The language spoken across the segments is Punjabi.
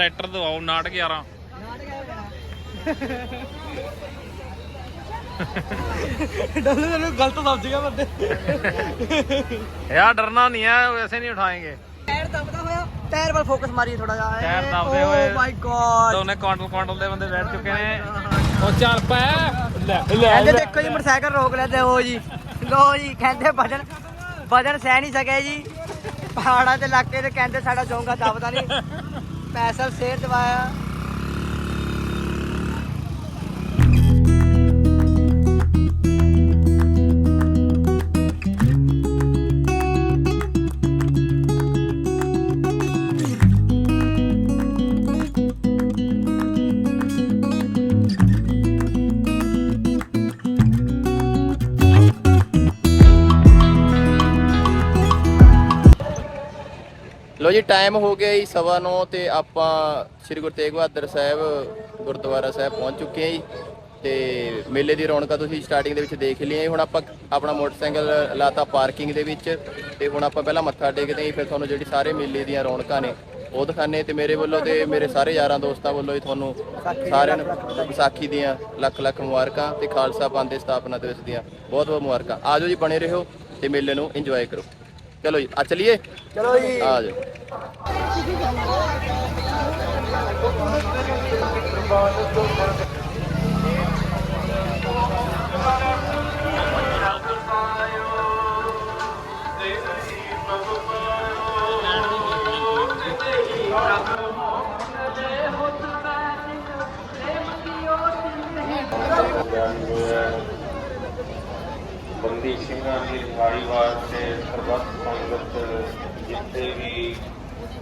ਟਰੈਕਟਰ ਦਵਾਓ 911 ਡੱਲੂ ਤੈਨੂੰ ਗਲਤ ਸਮਝ ਗਿਆ ਬੰਦੇ। ਯਾਰ ਡਰਨਾ ਨਹੀਂ ਹੈ ਵੈਸੇ ਨਹੀਂ ਉਠਾਏਗੇ। ਟਾਇਰ ਦਬਦਾ ਹੋਇਆ ਟਾਇਰ ਵੱਲ ਫੋਕਸ ਮਾਰੀ ਥੋੜਾ ਜਿਹਾ। Oh ਟਾਇਰ ਦਬਦੇ ਹੋਏ। ਓ ਮਾਈ ਗॉड ਦੋਨੇ ਕੁਆਂਟਲ ਕੁਆਂਟਲ ਦੇ ਬੰਦੇ ਬੈਠ ਚੁੱਕੇ ਨੇ। ਉਹ ਚੱਲ ਪੈ। ਲੈ ਕਹਿੰਦੇ ਦੇਖੋ ਜੀ ਮੋਟਰਸਾਈਕਲ ਰੋਕ ਤੇ ਉਹ ਜੀ। ਲੋ ਜੀ ਕਹਿੰਦੇ ਵਜਨ ਵਜਨ ਸਹਿ ਨਹੀਂ ਸਕਿਆ ਜੀ। ਪਹਾੜਾਂ ਦੇ ਇਲਾਕੇ ਤੇ ਕਹਿੰਦੇ ਸਾਡਾ ਚੌਂਗਾ ਦਬਦਾ ਨਹੀਂ। ਪੈਸਲ ਸੇਰ ਦਵਾਇਆ। ਲੋ ਜੀ ਟਾਈਮ ਹੋ ਗਿਆ ਜੀ ਸਵਾ ਨੌ ਤੇ ਆਪਾਂ ਸ੍ਰੀ ਗੁਰੂ ਤੇਗ ਬਹਾਦਰ ਸਾਹਿਬ ਗੁਰਦੁਆਰਾ ਸਾਹਿਬ ਪਹੁੰਚ ਚੁੱਕੇ ਹਾਂ ਜੀ। ਤੇ ਮੇਲੇ ਦੀ ਰੌਣਕਾਂ ਤੁਸੀਂ ਸਟਾਰਟਿੰਗ ਦੇ ਵਿੱਚ ਦੇਖ ਲਈਆਂ ਜੀ। ਹੁਣ ਆਪਾਂ ਆਪਣਾ ਮੋਟਰਸਾਈਕਲ ਲਾਤਾ ਪਾਰਕਿੰਗ ਦੇ ਵਿੱਚ ਤੇ ਹੁਣ ਆਪਾਂ ਪਹਿਲਾਂ ਮੱਥਾ ਟੇਕਦੇ ਹਾਂ ਜੀ, ਫਿਰ ਤੁਹਾਨੂੰ ਜਿਹੜੀ ਸਾਰੇ ਮੇਲੇ ਦੀਆਂ ਰੌਣਕਾਂ ਨੇ ਉਹ ਦਿਖਾਣੇ ਤੇ ਮੇਰੇ ਵੱਲੋਂ ਤੇ ਮੇਰੇ ਸਾਰੇ ਯਾਰਾਂ ਦੋਸਤਾਂ ਵੱਲੋਂ ਹੀ ਤੁਹਾਨੂੰ ਸਾਰਿਆਂ ਨੂੰ ਵਿਸਾਖੀ ਦੀਆਂ ਲੱਖ ਲੱਖ ਮੁਬਾਰਕਾਂ ਤੇ ਖਾਲਸਾ ਪੰਥ ਦੇ ਸਥਾਪਨਾ ਦਿਵਸ ਦੀਆਂ ਬਹੁਤ ਬਹੁਤ ਮੁਬਾਰਕਾਂ। ਆਜੋ ਜੀ ਬਣੇ ਰਹੋ ਤੇ ਮੇਲੇ ਨੂੰ ਇੰਜੋਏ ਕਰੋ। ਚਲੋ ਜੀ ਆ ਚਲੀਏ? ਚਲੋ ਜੀ। ਆ ਜਾਓ।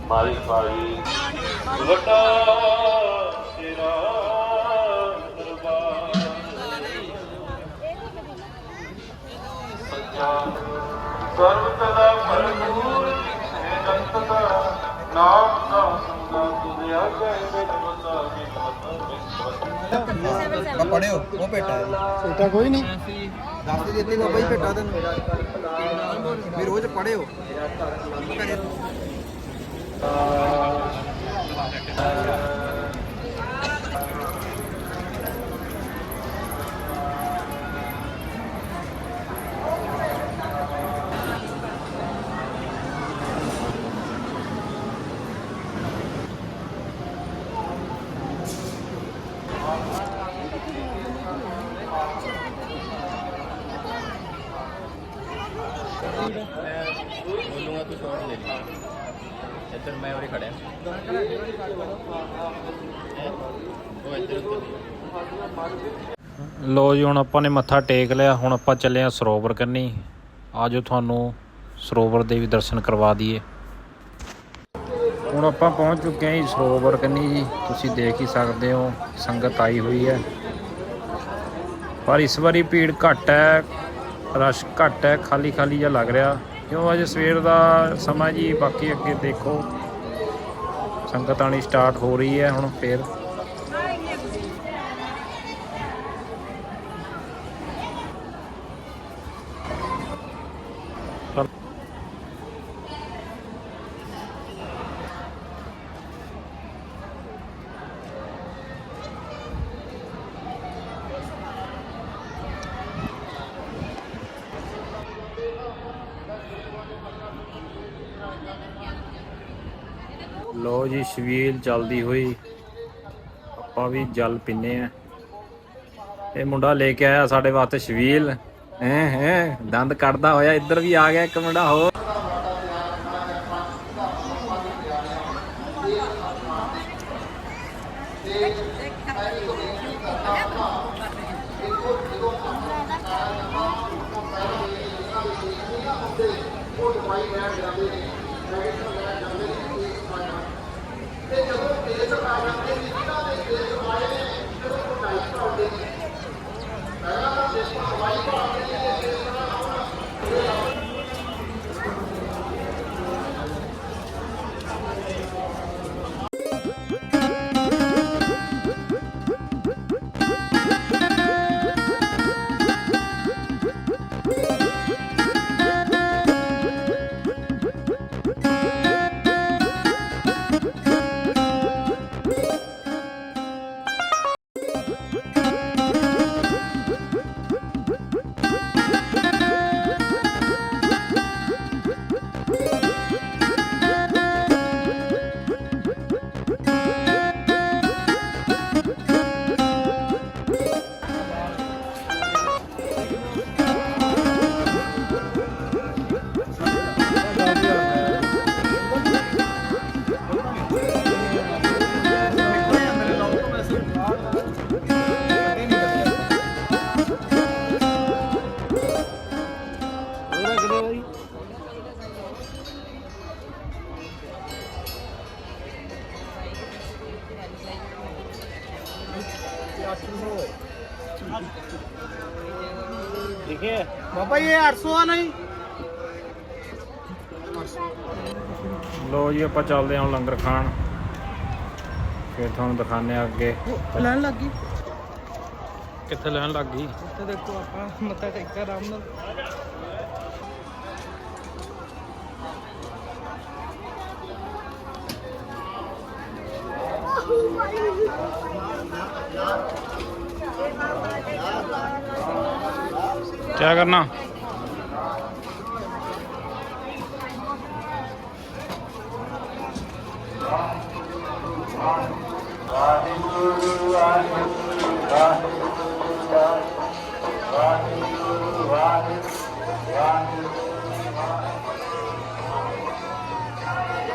ਮਾਰੀ ਪਾਈ ਵੱਡਾ ਤੇਰਾ ਦਰਬਾਰ। ਭਰਪੂਰ ਨਾਮ ਦਾ ਪੜਿਓ ਉਹ ਭੇਟਾ ਛੋਟਾ ਕੋਈ ਨਹੀਂ। ਦੱਸ ਦੇ ਦਿੱਤੀ ਬਾਬਾ ਜੀ ਭੇਟਾ ਤੈਨੂੰ। ਵੀ ਰੋਜ਼ ਪੜਿਓ الله ਮੈਂ ਉਰੇ ਖੜਿਆ। ਲੋ ਜੀ, ਹੁਣ ਆਪਾਂ ਨੇ ਮੱਥਾ ਟੇਕ ਲਿਆ। ਹੁਣ ਆਪਾਂ ਚੱਲੇ ਆ ਸਰੋਵਰ ਕੰਨੀ। ਆਜੋ ਤੁਹਾਨੂੰ ਸਰੋਵਰ ਦੇ ਵੀ ਦਰਸ਼ਨ ਕਰਵਾ ਦਈਏ। ਹੁਣ ਆਪਾਂ ਪਹੁੰਚ ਚੁੱਕੇ ਹਾਂ ਜੀ ਸਰੋਵਰ ਕੰਨੀ ਜੀ। ਤੁਸੀਂ ਦੇਖ ਹੀ ਸਕਦੇ ਹੋ, ਸੰਗਤ ਆਈ ਹੋਈ ਹੈ। ਪਰ ਇਸ ਵਾਰੀ ਭੀੜ ਘੱਟ ਹੈ, ਰਸ਼ ਘੱਟ ਹੈ ਖਾਲੀ ਖਾਲੀ ਜਿਹਾ ਲੱਗ ਰਿਹਾ। ਕਿਉਂ? ਅਜੇ ਸਵੇਰ ਦਾ ਸਮਾਂ ਜੀ, ਬਾਕੀ ਅੱਗੇ ਦੇਖੋ। ਸੰਗਤ ਆਣੀ ਸਟਾਰਟ ਹੋ ਰਹੀ ਹੈ ਹੁਣ ਫੇਰ ਲੋ ਜੀ, ਸ਼ਵੀਲ ਚੱਲਦੀ ਹੋਈ। ਆਪਾਂ ਵੀ ਜਲ ਪਿੰਨੇ ਆ ਇਹ ਮੁੰਡਾ ਲੈ ਕੇ ਆਇਆ ਸਾਡੇ ਵਾਸਤੇ ਸ਼ਵੀਲ। ਹੈ ਹੈ, ਦੰਦ ਕੱਢਦਾ ਹੋਇਆ। ਇੱਧਰ ਵੀ ਆ ਗਿਆ ਇੱਕ ਮੁੰਡਾ, ਹੋਰ। ਤੇ ਜਦੋਂ ਕੇਸ ਆ ਜਾਂਦੇ ਨੇ, ਜਿਨ੍ਹਾਂ ਦੇ ਕੇਸ ਆਏ ਨੇ, ਜਦੋਂ ਕੋਈ ਨਹੀਂ ਪਾਉਂਦੇ ਨੇ, ਪਹਿਲਾਂ ਤਾਂ ਦੇਸ਼ ਨੂੰ ਸਵਾਈ ਪਾਉਂਦੇ ਨੇ ਕੇਸ 800 ਆ ਨਹੀਂ। ਲੋ ਜੀ ਆਪਾਂ ਚੱਲਦੇ ਹਾਂ ਹੁਣ ਲੰਗਰ ਖਾਣ। ਫਿਰ ਤੁਹਾਨੂੰ ਦਿਖਾਉਂਦੇ ਆ ਅੱਗੇ। ਲੈਣ ਲੱਗੀ ਕਿੱਥੇ ਲੈਣ ਲੱਗ ਗਈ? ਉੱਥੇ ਦੇਖੋ ਆਪਾਂ ਮੱਥਾ ਟੇਕਾ ਆਰਾਮ ਨਾਲ। ਕੀ ਕਰਨਾ?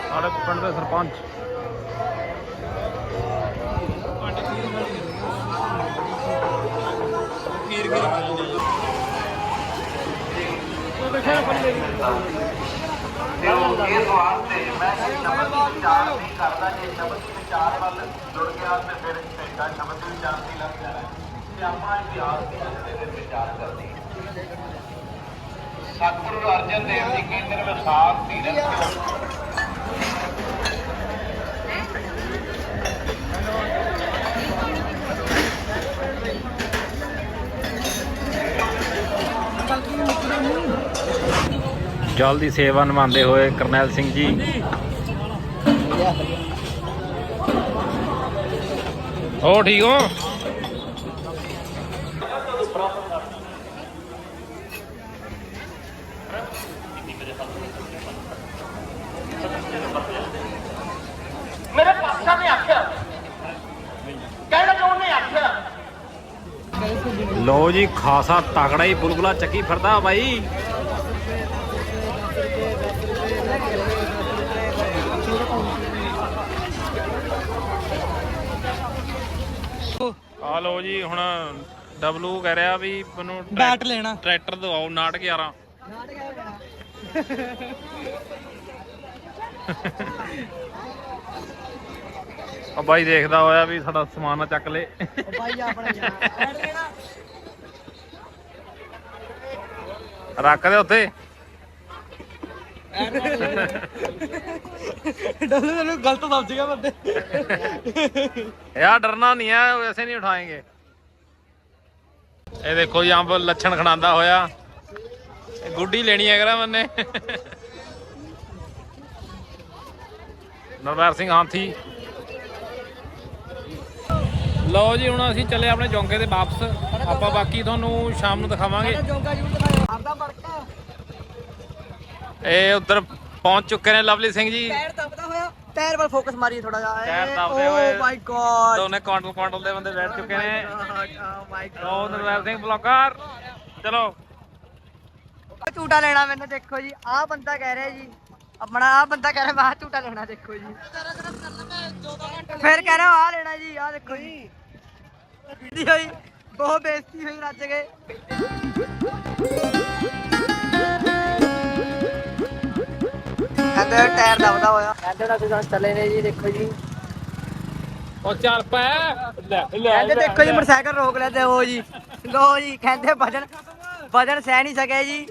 ਸਾਡੇ ਪਿੰਡ ਦੇ ਸਰਪੰਚ। ਇਸ ਵਾਸਤੇ ਮੈਂ ਸ਼ਬਦ ਦੀ ਵਿਚਾਰ ਨਹੀਂ ਕਰਦਾ ਜੇ ਸ਼ਬਦ ਦੀ ਵਿਚਾਰ ਵੱਲ ਜੁੜ ਗਿਆ ਤੇ ਫਿਰ ਘੰਟਾ ਸ਼ਬਦ ਦੀ ਵਿਚਾਰ ਨਹੀਂ ਲੱਗ ਜਾਣਾ ਤੇ ਆਪਣਾ ਇਤਿਹਾਸ ਦੀ ਜਿਹੜੇ ਦੇ ਵਿਚਾਰ ਕਰਦੀ ਸਤਿਗੁਰੂ ਅਰਜਨ ਦੇਵ ਜੀ ਕੇਂਦਰ ਵਿਸਾਖ ਤੀਰਥ ਜਲ ਦੀ ਸੇਵਾ ਨਿਭਾਉਂਦੇ ਹੋਏ ਕਰਨੈਲ ਸਿੰਘ ਜੀ। ਹੋ ਠੀਕ ਹੋ? ਮੇਰੇ ਪਾਸਾ ਨੇ ਆਖਿਆ। ਕਹਿਣਾ ਜੋ ਉਹਨੇ ਆਖਿਆ। ਲੋ ਜੀ ਖਾਸਾ ਤਗੜਾ ਹੀ ਬੁਲਬੁਲਾ ਚੱਕੀ ਫਿਰਦਾ ਬਾਈ। ਆ ਲੋ ਜੀ ਹੁਣ ਡਬਲੂ ਕਹਿ ਰਿਹਾ ਵੀ ਮੈਨੂੰ ਟਰੈ- ਬੈਟ ਲੈਣਾ। ਟਰੈਕਟਰ ਦਵਾਓ 911 ਆ ਬਾਈ ਦੇਖਦਾ ਹੋਇਆ ਵੀ ਸਾਡਾ ਸਮਾਨ ਨਾ ਚੱਕ ਲੇ। ਭਾਈ ਆਪਣਾ ਯਾਰ ਰੱਖ ਦੇ ਉੱਥੇ। ਡੋਲੇ ਤੈਨੂੰ ਗਲਤ ਸਮਝ ਗਿਆ ਬੰਦੇ। ਯਾਰ ਡਰਨਾ ਨਹੀਂ ਹੈ ਵੈਸੇ ਨਹੀਂ ਉਠਾਏਂਗੇ। ਇਹ ਦੇਖੋ ਜੀ ਅੰਬ ਲੱਛਣ ਖਣਾਉਂਦਾ ਹੋਇਆ। ਗੁੱਡੀ ਲੈਣੀ ਹੈ ਕਰਾ ਮੰਨੇ ਨਰਵੈਰ ਸਿੰਘ ਹਾਥੀ। ਲਓ ਜੀ ਹੁਣ ਅਸੀਂ ਚੱਲੇ ਆਪਣੇ ਚੌਂਕੇ ਤੇ ਵਾਪਸ। ਆਪਾਂ ਬਾਕੀ ਤੁਹਾਨੂੰ ਸ਼ਾਮ ਨੂੰ ਦਿਖਾਵਾਂਗੇ। ਜੂਰ ਆਪਦਾ ਬੜਕਾ ਇਹ ਉੱਧਰ ਪਹੁੰਚ ਚੁੱਕੇ ਨੇ ਲਵਲੀ ਸਿੰਘ ਜੀ। ਟਾਇਰ ਦਬਦਾ ਹੋਇਆ ਟਾਇਰ ਵੱਲ ਫੋਕਸ ਮਾਰੀ ਥੋੜਾ ਜਿਹਾ। ਟਾਇਰ ਦਬਦੇ ਹੋਏ। ਓ ਮਾਈ ਗॉड ਦੋਨੇ ਕੁਆਂਟਲ ਕੁਆਂਟਲ ਦੇ ਬੰਦੇ ਬੈਠ ਚੁੱਕੇ ਨੇ। ਓ ਮਾਈ ਲਓ ਨਰਵੈਰ ਸਿੰਘ ਬਲੌਕਰ। ਚਲੋ। ਝੂਟਾ ਲੈਣਾ ਮੈਨੂੰ ਦੇਖੋ ਜੀ ਆਹ ਬੰਦਾ ਕਹਿ ਰਿਹਾ ਜੀ। ਆਪਣਾ ਆਹ ਬੰਦਾ ਕਹਿ ਰਿਹਾ ਮੈਂ ਝੂਟਾ ਲੈਣਾ ਦੇਖੋ ਜੀ। ਫਿਰ ਕਹਿ ਰਿਹਾ ਆਹ ਲੈਣਾ ਜੀ ਆਹ ਦੇਖੋ ਜੀ। ਹੋਈ ਬਹੁਤ ਬੇਇੱਜ਼ਤੀ ਹੋਈ ਰੱਜ ਗਏ ਕਹਿੰਦੇ ਟਾਇਰ ਦਬਦਾ ਹੋਇਆ। ਕਹਿੰਦੇ ਨਾ ਤੁਸੀਂ ਚੱਲੇ ਨੇ ਜੀ ਦੇਖੋ ਜੀ। ਉਹ ਚੱਲ ਪੈ। ਲੈ ਕਹਿੰਦੇ ਦੇਖੋ ਜੀ ਮੋਟਰਸਾਈਕਲ ਰੋਕ ਲਿਆ ਤੇ ਉਹ ਜੀ। ਲੋ ਜੀ ਕਹਿੰਦੇ ਵਜਨ ਵਜਨ ਸਹਿ ਨਹੀਂ ਸਕਿਆ ਜੀ।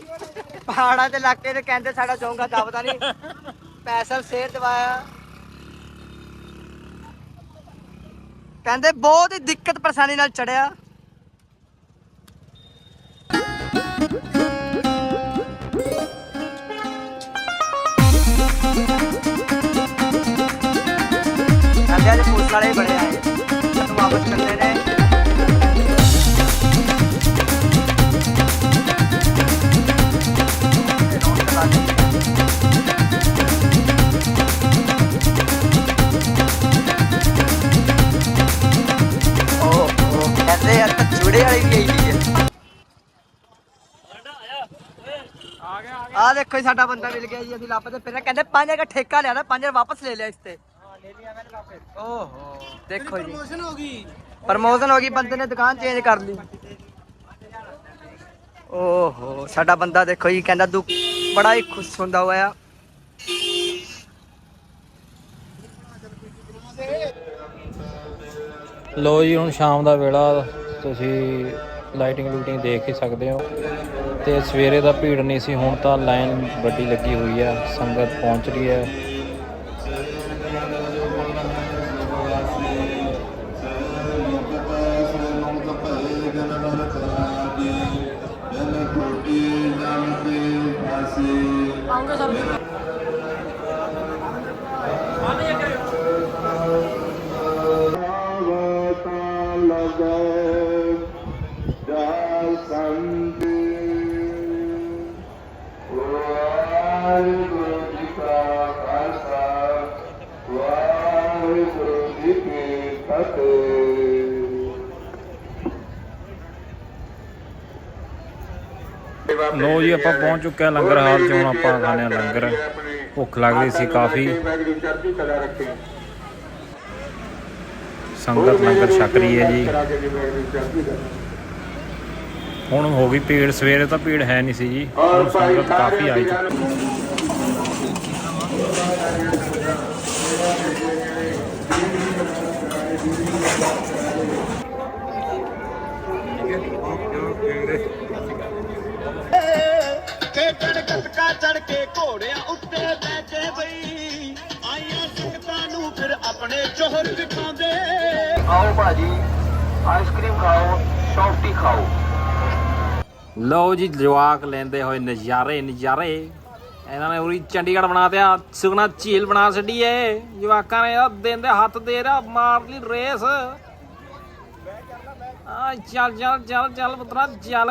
ਪਹਾੜਾਂ ਤੇ ਇਲਾਕੇ ਤੇ ਕਹਿੰਦੇ ਸਾਡਾ ਚੌਂਗਾ ਦਬਦਾ ਨਹੀਂ। ਪੈਸਲ ਸੇਰ ਦਵਾਇਆ। ਕਹਿੰਦੇ ਬਹੁਤ ਹੀ ਦਿੱਕਤ ਪਰੇਸ਼ਾਨੀ ਨਾਲ ਚੜਿਆ। ਕਹਿੰਦੇ ਵਾਲੇ ਹੀ ਬੜੇ ਆਏ ਵਾਪਸ ਚੱਲਦੇ ਨੇ। ਜੁੜੇ ਵਾਲੀ ਵੀ ਆਈ ਹੈ ਆ। ਦੇਖੋ ਜੀ, ਸਾਡਾ ਬੰਦਾ ਮਿਲ ਗਿਆ ਜੀ, ਅਸੀਂ ਲੱਭਦੇ ਪਹਿਲਾਂ ਕਹਿੰਦੇ, ਪੰਜ ਦਾ ਠੇਕਾ ਲਿਆ ਨਾ, ਪੰਜ ਵਾਪਸ ਲੈ ਲਿਆ ਇਸ ਤੇ। ਓਹੋ ਦੇਖੋ ਜੀ। ਪ੍ਰਮੋਸ਼ਨ ਹੋ ਗਈ। ਪ੍ਰਮੋਸ਼ਨ ਹੋ ਗਈ ਬੰਦੇ ਨੇ ਦੁਕਾਨ ਚੇਂਜ ਕਰ ਲਈ। ਓਹੋ ਸਾਡਾ ਬੰਦਾ ਦੇਖੋ ਜੀ ਕਹਿੰਦਾ ਦੁੱਖ ਬੜਾ ਹੀ ਖੁਸ਼ ਹੁੰਦਾ ਹੋਇਆ। ਲੋ ਜੀ ਹੁਣ ਸ਼ਾਮ ਦਾ ਵੇਲਾ ਤੁਸੀਂ ਲਾਈਟਿੰਗ ਲੂਟਿੰਗ ਦੇਖ ਹੀ ਸਕਦੇ ਹੋ। ਤੇ ਸਵੇਰੇ ਦਾ ਭੀੜ ਨਹੀਂ ਸੀ ਹੁਣ ਤਾਂ ਲਾਈਨ ਵੱਡੀ ਲੱਗੀ ਹੋਈ ਆ ਸੰਗਤ ਪਹੁੰਚ ਰਹੀ ਹੈ। ਲੋ ਜੀ ਆਪਾਂ ਪਹੁੰਚ ਚੁੱਕੇ ਹਾਂ ਲੰਗਰ ਹਾਲ 'ਚ ਹੁਣ ਆਪਾਂ ਖਾਣੇ ਆ ਲੰਗਰ। ਭੁੱਖ ਲੱਗ ਰਹੀ ਸੀ ਕਾਫੀ। ਸੰਗਤ ਲੰਗਰ ਛਕ ਰਹੀ ਹੈ ਜੀ। ਹੁਣ ਹੋ ਗਈ ਭੀੜ ਸਵੇਰੇ ਤਾਂ ਭੀੜ ਹੈ ਨਹੀਂ ਸੀ ਜੀ। ਹੁਣ ਸੰਗਤ ਕਾਫੀ ਆਈ ਚੁੱਕੀ। ਕੇ ਘੋੜਿਆਂ ਉੱਤੇ ਕੇ ਬਈ। ਆਈਆਂ ਸੰਗਤਾਂ ਨੂੰ ਫਿਰ ਆਪਣੇ ਜੋਹਰ ਦਿਖਾਉਂਦੇ। ਆਓ ਭਾਜੀ ਆਈਸਕ੍ਰੀਮ ਖਾਓ ਸੌਫਟੀ ਖਾਓ। ਲਓ ਜੀ ਜਵਾਕ ਲੈਂਦੇ ਹੋਏ ਨਜ਼ਾਰੇ ਨਜ਼ਾਰੇ। ਇਹਨਾਂ ਨੇ ਉਰੀ ਚੰਡੀਗੜ੍ਹ ਬਣਾ ਦਿਆ ਸੁਗਨਾ ਝੀਲ ਬਣਾ ਛੱਡੀ ਏ। ਜਵਾਕਾਂ ਨੇ ਇਹਦਾ ਦਿਨ ਦੇ ਹੱਥ ਦੇ ਰਿਹਾ ਮਾਰ ਲਈ ਰੇਸ। ਆ ਚੱਲ ਚੱਲ ਚੱਲ ਚੱਲ ਪੁੱਤਰਾ ਚੱਲ।